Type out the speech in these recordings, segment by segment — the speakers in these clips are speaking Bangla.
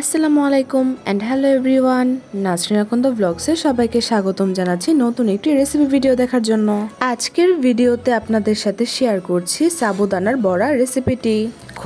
আসসালামু আলাইকুম and hello everyone Nasrin Akand ব্লগসে সবাইকে স্বাগতম জানাচ্ছি নতুন একটি রেসিপি ভিডিও দেখার জন্য। আজকের ভিডিওতে আপনাদের সাথে শেয়ার করছি সাবুদানার বড়া রেসিপিটি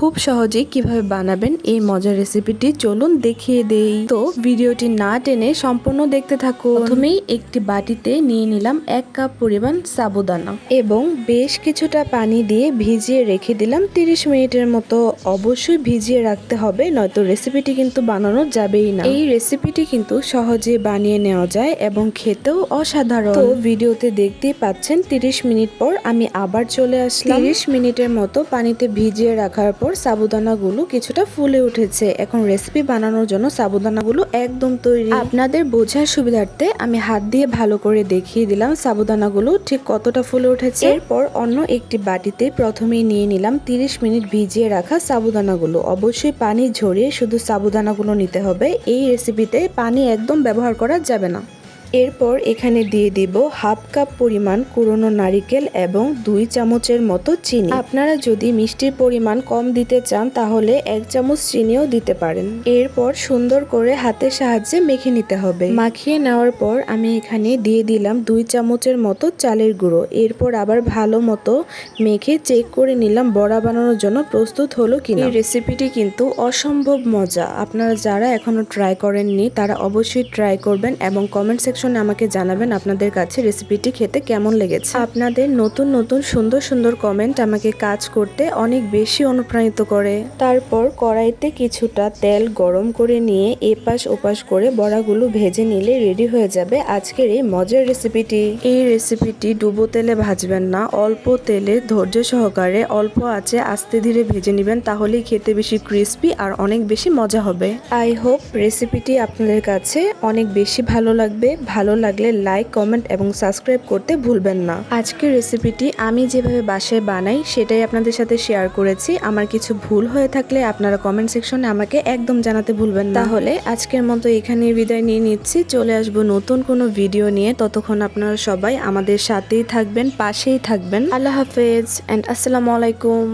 খুব সহজেই কীভাবে বানাবেন এই মজার রেসিপিটি চলুন দেখিয়ে দেই। তো ভিডিওটি না টেনে সম্পূর্ণ দেখতে থাকুন। প্রথমেই একটি বাটিতে নিয়ে নিলাম এক কাপ পরিমাণ সাবুদানা এবং বেশ কিছুটা পানি দিয়ে ভিজিয়ে রেখে দিলাম 30 মিনিটের মতো। অবশ্যই ভিজিয়ে রাখতে হবে, নয়তো রেসিপিটি কিন্তু বানানো যাবেই না। এই রেসিপিটি কিন্তু সহজে বানিয়ে নেওয়া যায় এবং খেতেও অসাধারণ। ভিডিওতে দেখতেই পাচ্ছেন 30 মিনিট পর আমি আবার চলে আসলাম। 30 মিনিটের মতো পানিতে ভিজিয়ে রাখার পর সাবুদানাগুলো কিছুটা ফুলে উঠেছে। এখন রেসিপি বানানোর জন্য সাবুদানাগুলো একদম তৈরি। আপনাদের বোঝার সুবিধার্থে আমি হাত দিয়ে ভালো করে দেখিয়ে দিলাম সাবুদানাগুলো ঠিক কতটা ফুলে উঠেছে। এরপর অন্য একটি বাটিতে প্রথমেই নিয়ে নিলাম 30 মিনিট ভিজিয়ে রাখা সাবুদানাগুলো। অবশ্যই পানি ঝরিয়ে শুধু সাবুদানাগুলো নিতে হবে। এই রেসিপিতে পানি একদম ব্যবহার করা যাবে না। এরপর এখানে দিয়ে দিব হাফ কাপ পরিমাণ কুড়নো নারিকেল এবং দুই চামচের মতো চিনি। আপনারা যদি মিষ্টির পরিমাণ কম দিতে চান, তাহলে এক চামচ চিনিও দিতে পারেন। এরপর সুন্দর করে হাতের সাহায্যে মেখে নিতে হবে। মাখিয়ে নেওয়ার পর আমি এখানে দিয়ে দিলাম দুই চামচের মতো চালের গুঁড়ো। এরপর আবার ভালো মতো মেখে চেক করে নিলাম বড়া বানানোর জন্য প্রস্তুত হলো কিনা। এই রেসিপিটি কিন্তু অসম্ভব মজা। আপনারা যারা এখনও ট্রাই করেননি, তারা অবশ্যই ট্রাই করবেন এবং কমেন্ট সেকশনে আমাকে জানাবেন আপনাদের কাছে রেসিপিটি খেতে কেমন লেগেছে। আপনাদের নতুন নতুন, সুন্দর সুন্দর কমেন্ট আমাকে কাজ করতে অনেক বেশি অনুপ্রাণিত করে। তারপর কড়াইতে কিছুটা তেল গরম করে নিয়ে এপাশ ওপাশ করে বড়াগুলো ভেজে নিলে রেডি হয়ে যাবে আজকের এই মজার রেসিপিটি এই রেসিপিটি ডুবো তেলে ভাজবেন না, অল্প তেলে ধৈর্য সহকারে অল্প আছে আস্তে ধীরে ভেজে নেবেন, তাহলেই খেতে বেশি ক্রিস্পি আর অনেক বেশি মজা হবে। আই হোপ রেসিপিটি আপনাদের কাছে অনেক বেশি ভালো লাগবে। ভালো লাগলে লাইক কমেন্ট এবং সাবস্ক্রাইব করতে ভুলবেন না। আজকের রেসিপিটি আমি যেভাবে বাসায় বানাই সেটাই আপনাদের সাথে শেয়ার করেছি। আমার কিছু ভুল হয়ে থাকলে আপনারা কমেন্ট সেকশনে আমাকে একদম জানাতে ভুলবেন না। তাহলে আজকের মতো এখানে বিদায় নিয়ে নিচ্ছি। চলে আসব নতুন কোনো ভিডিও নিয়ে। ততক্ষণ আপনারা সবাই আমাদের সাথেই থাকবেন পাশেই থাকবেন। আল্লাহ হাফেজ অ্যান্ড আসসালামু আলাইকুম।